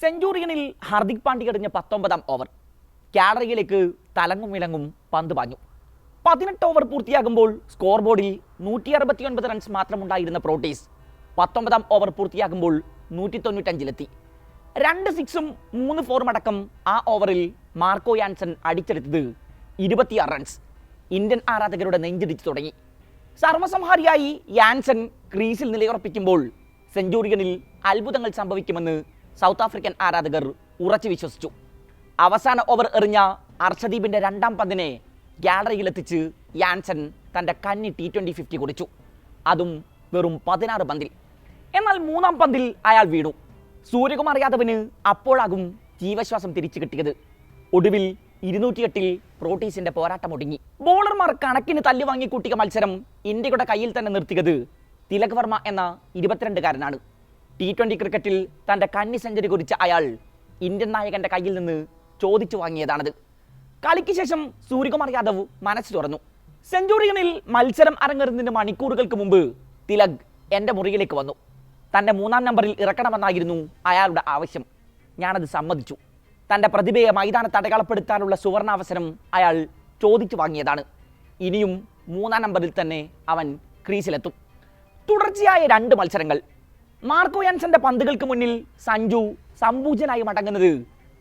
സെഞ്ചുറിയനിൽ ഹാർദിക് പാണ്ഡ്യ എറിഞ്ഞ പത്തൊമ്പതാം ഓവർ. ഗാലറിയിലേക്ക് തലങ്ങും വിലങ്ങും പന്ത് പാഞ്ഞു. പതിനെട്ട് ഓവർ പൂർത്തിയാകുമ്പോൾ സ്കോർ ബോർഡിൽ നൂറ്റി അറുപത്തിയൊൻപത് റൺസ് മാത്രമുണ്ടായിരുന്ന പ്രോട്ടീസ് പത്തൊമ്പതാം ഓവർ പൂർത്തിയാകുമ്പോൾ നൂറ്റി തൊണ്ണൂറ്റഞ്ചിലെത്തി രണ്ട് സിക്സും മൂന്ന് ഫോറും അടക്കം ആ ഓവറിൽ മാർക്കോ യാൻസൺ അടിച്ചെടുത്തത് ഇരുപത്തിയാറ് റൺസ്. ഇന്ത്യൻ ആരാധകരുടെ നെഞ്ചിടിച്ചു തുടങ്ങി. സർവസംഹാരിയായി യാൻസൺ ക്രീസിൽ നിലയുറപ്പിക്കുമ്പോൾ സെഞ്ചുറിയനിൽ അത്ഭുതങ്ങൾ സംഭവിക്കുമെന്ന് സൗത്ത് ആഫ്രിക്കൻ ആരാധകർ ഉറച്ചു വിശ്വസിച്ചു. അവസാന ഓവർ എറിഞ്ഞ അർഷദീപിന്റെ രണ്ടാം പന്തിനെ ഗ്യാലറിയിലെത്തിച്ച് യാൻസൺ തന്റെ കന്നി ടി ട്വന്റി ഫിഫ്റ്റി കുറിച്ചു അതും വെറും പതിനാറ് പന്തിൽ. എന്നാൽ മൂന്നാം പന്തിൽ അയാൾ വീണു. സൂര്യകുമാർ യാദവിന് അപ്പോഴാകും ജീവശ്വാസം തിരിച്ചു കിട്ടിയത്. ഒടുവിൽ ഇരുന്നൂറ്റിയെട്ടിൽ പ്രോട്ടീസിന്റെ പോരാട്ടം ഒടുങ്ങി ബോളർമാർ കണക്കിന് തല്ലി വാങ്ങിക്കൂട്ടിയ മത്സരം ഇന്ത്യയുടെ കയ്യിൽ തന്നെ നിർത്തിയത് തിലക് വർമ്മ എന്ന ഇരുപത്തിരണ്ടുകാരനാണ്. ടി ട്വന്റി ക്രിക്കറ്റിൽ തന്റെ കന്നി സെഞ്ചുറി കുറിച്ച് അയാൾ ഇന്ത്യൻ നായകന്റെ കയ്യിൽ നിന്ന് ചോദിച്ചു വാങ്ങിയതാണത്. കളിക്ക് ശേഷം സൂര്യകുമാർ യാദവ് മനസ്സ് തുറന്നു. സെഞ്ചുറിയനിൽ മത്സരം അരങ്ങേറുന്നതിന് മണിക്കൂറുകൾക്ക് മുമ്പ് തിലക് എന്റെ മുറിയിലേക്ക് വന്നു. തന്റെ മൂന്നാം നമ്പറിൽ ഇറക്കണമെന്നായിരുന്നു അയാളുടെ ആവശ്യം. ഞാനത് സമ്മതിച്ചു. തന്റെ പ്രതിഭയെ മൈതാനത്ത് അടയാളപ്പെടുത്താനുള്ള സുവർണാവസരം അയാൾ ചോദിച്ചു വാങ്ങിയതാണ്. ഇനിയും മൂന്നാം നമ്പറിൽ തന്നെ അവൻ ക്രീസിലെത്തും. തുടർച്ചയായ രണ്ട് മത്സരങ്ങൾ. മാർക്കോ യാൻസന്റെ പന്തുകൾക്ക് മുന്നിൽ സഞ്ജു സമ്പൂജനായി മടങ്ങുന്നത്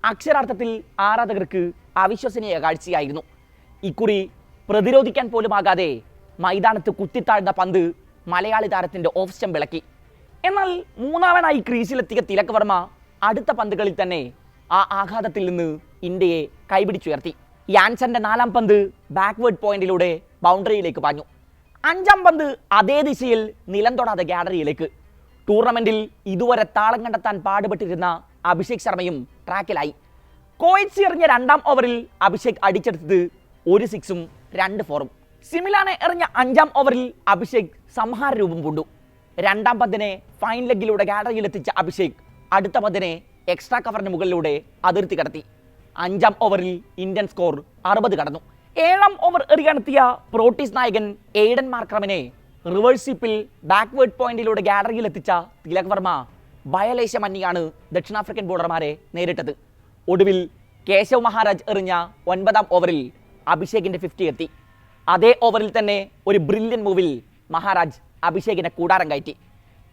അക്ഷരാർത്ഥത്തിൽ ആരാധകർക്ക് അവിശ്വസനീയ കാഴ്ചയായിരുന്നു. ഇക്കുറി പ്രതിരോധിക്കാൻ പോലും ആകാതെ മൈതാനത്ത് കുത്തിത്താഴ്ന്ന പന്ത് മലയാളി താരത്തിന്റെ ഓഫ്സ്റ്റം വിളക്കി എന്നാൽ മൂന്നാമനായി ക്രീസിലെത്തിയ തിലക് വർമ്മ അടുത്ത പന്തുകളിൽ തന്നെ ആ ആഘാതത്തിൽ നിന്ന് ഇന്ത്യയെ കൈപിടിച്ചുയർത്തി. യാൻസന്റെ നാലാം പന്ത് ബാക്ക്വേർഡ് പോയിന്റിലൂടെ ബൗണ്ടറിയിലേക്ക് പാഞ്ഞു. അഞ്ചാം പന്ത് അതേ ദിശയിൽ നിലം തൊടാതെ ഗാലറിയിലേക്ക് ടൂർണമെന്റിൽ ഇതുവരെ താളം കണ്ടെത്താൻ പാടുപെട്ടിരുന്ന അഭിഷേക് ശർമ്മയും ട്രാക്കിലായി. കോയിറ്റ്സ് എറിഞ്ഞ രണ്ടാം ഓവറിൽ അഭിഷേക് അടിച്ചെടുത്തത് ഒരു സിക്സും രണ്ട് ഫോറും. സിമിലാനെ എറിഞ്ഞ അഞ്ചാം ഓവറിൽ അഭിഷേക് സംഹാര രൂപം പൂണ്ടു. രണ്ടാം പന്തിനെ ഫൈൻ ലെഗിലൂടെ ഗാലറിയിൽ എത്തിച്ച അഭിഷേക് അടുത്ത പന്തിനെ എക്സ്ട്രാ കവറിന് മുകളിലൂടെ അതിർത്തി കടത്തി. അഞ്ചാം ഓവറിൽ ഇന്ത്യൻ സ്കോർ അറുപത് കടന്നു. ഏഴാം ഓവർ എറിയാനെത്തിയ പ്രോട്ടീസ് നായകൻ എയ്ഡൻ മാർക്രമിനെ റിവേഴ്സ് സ്വിപ്പിൽ ബാക്ക്വേർഡ് പോയിന്റിലൂടെ ഗാലറിയിൽ എത്തിച്ച തിലക് വർമ്മ ഭയലേശമന്യാണ് ദക്ഷിണാഫ്രിക്കൻ ബോളർമാരെ നേരിട്ടത്. ഒടുവിൽ കേശവ് മഹാരാജ് എറിഞ്ഞ ഒൻപതാം ഓവറിൽ അഭിഷേകിന്റെ ഫിഫ്റ്റി എത്തി. അതേ ഓവറിൽ തന്നെ ഒരു ബ്രില്യൻ മൂവിൽ മഹാരാജ് അഭിഷേകിനെ കൂടാരം കയറ്റി.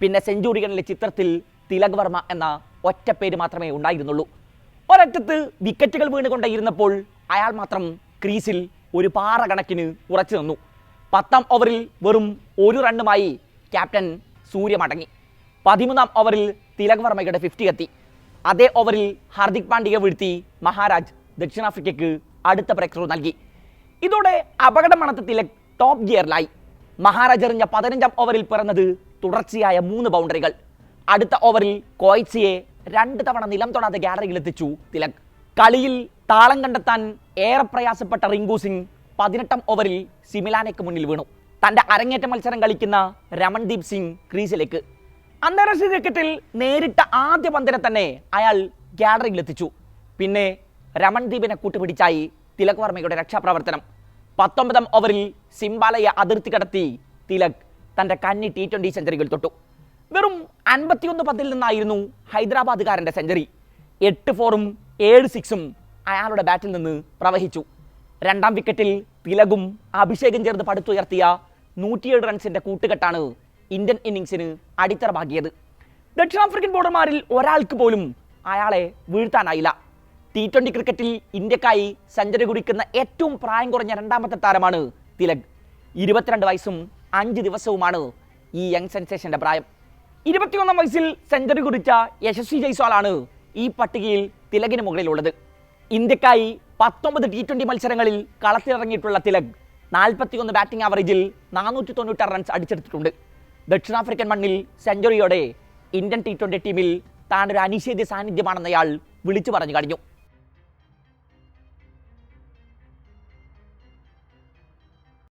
പിന്നെ സെഞ്ചുറികളിലെ ചിത്രത്തിൽ തിലക് വർമ്മ എന്ന ഒറ്റ പേര് മാത്രമേ ഉണ്ടായിരുന്നുള്ളൂ. ഒരറ്റത്ത് വിക്കറ്റുകൾ വീണുകൊണ്ടേയിരുന്നപ്പോൾ അയാൾ മാത്രം ക്രീസിൽ ഒരു പാറ കണക്കിന് ഉറച്ചു നിന്നു. പത്താം ഓവറിൽ വെറും ഒരു റണ്ണുമായി ക്യാപ്റ്റൻ സൂര്യ മടങ്ങി. പതിമൂന്നാം ഓവറിൽ തിലക് വർമ്മയുടെ ഫിഫ്റ്റി എത്തി അതേ ഓവറിൽ ഹാർദിക് പാണ്ഡ്യയെ വീഴ്ത്തി മഹാരാജ് ദക്ഷിണാഫ്രിക്കയ്ക്ക് അടുത്ത ബ്രേക്ക് നൽകി. ഇതോടെ അപകടം മണത്ത തിലക് ടോപ്പ് ഗിയറിലായി മഹാരാജ് എറിഞ്ഞ പതിനഞ്ചാം ഓവറിൽ പിറന്നത് തുടർച്ചയായ മൂന്ന് ബൗണ്ടറികൾ അടുത്ത ഓവറിൽ കോയിറ്റ്സിയെ രണ്ട് തവണ നിലം തൊടാതെ ഗാലറിയിൽ എത്തിച്ചു തിലക്. കളിയിൽ താളം കണ്ടെത്താൻ ഏറെ പ്രയാസപ്പെട്ട റിങ്കു സിംഗ് പതിനെട്ടാം ഓവറിൽ സിമിലാനയ്ക്ക് മുന്നിൽ വീണു. തന്റെ അരങ്ങേറ്റ മത്സരം കളിക്കുന്ന രമൺദീപ് സിംഗ് ക്രീസിലേക്ക്. അന്താരാഷ്ട്ര ക്രിക്കറ്റിൽ നേരിട്ട ആദ്യ പന്തിനെ തന്നെ അയാൾ ഗ്യാലറിയിലെത്തിച്ചു പിന്നെ രമൺദീപിനെ കൂട്ടുപിടിച്ചായി തിലക് വർമ്മയുടെ രക്ഷാപ്രവർത്തനം. പത്തൊമ്പതാം ഓവറിൽ സിംബാലയെ അതിർത്തി കടത്തി തിലക് തന്റെ കന്നി ടി ട്വന്റി സെഞ്ചുറികൾ തൊട്ടു. വെറും അൻപത്തിയൊന്ന് പത്തിൽ നിന്നായിരുന്നു ഹൈദരാബാദുകാരന്റെ സെഞ്ചുറി. എട്ട് ഫോറും ഏഴ് സിക്സും അയാളുടെ ബാറ്റിൽ നിന്ന് പ്രവഹിച്ചു. രണ്ടാം വിക്കറ്റിൽ തിലകും അഭിഷേകും ചേർന്ന് പടുത്തുയർത്തിയ നൂറ്റിയേഴ് റൺസിന്റെ കൂട്ടുകെട്ടാണ് ഇന്ത്യൻ ഇന്നിങ്സിന് അടിത്തറ പാകിയത് ദക്ഷിണാഫ്രിക്കൻ ബോളർമാരിൽ ഒരാൾക്ക് പോലും അയാളെ വീഴ്ത്താനായില്ല. ടി ട്വന്റി ക്രിക്കറ്റിൽ ഇന്ത്യക്കായി സെഞ്ചുറി കുടിക്കുന്ന ഏറ്റവും പ്രായം കുറഞ്ഞ രണ്ടാമത്തെ താരമാണ് തിലക്. ഇരുപത്തിരണ്ട് വയസ്സും അഞ്ച് ദിവസവുമാണ് ഈ യങ് സെൻസേഷന്റെ പ്രായം. ഇരുപത്തിയൊന്നാം വയസ്സിൽ സെഞ്ചുറി കുറിച്ച യശസ്വി ജയ്സ്വാളാണ് ഈ പട്ടികയിൽ തിലകിന് മുകളിലുള്ളത്. ഇന്ത്യക്കായി പത്തൊമ്പത് ടി ട്വന്റി മത്സരങ്ങളിൽ കളത്തിലിറങ്ങിയിട്ടുള്ള തിലക് നാൽപ്പത്തിയൊന്ന് ബാറ്റിംഗ് ആവറേജിൽ നാനൂറ്റി തൊണ്ണൂറ്റാറ് റൺസ് അടിച്ചെടുത്തിട്ടുണ്ട്. ദക്ഷിണാഫ്രിക്കൻ മണ്ണിൽ സെഞ്ചുറിയോടെ ഇന്ത്യൻ ടി ട്വന്റി ടീമിൽ താനൊരു അനിഷേധ്യ സാന്നിധ്യമാണെന്നയാൾ വിളിച്ചു പറഞ്ഞു കഴിഞ്ഞു.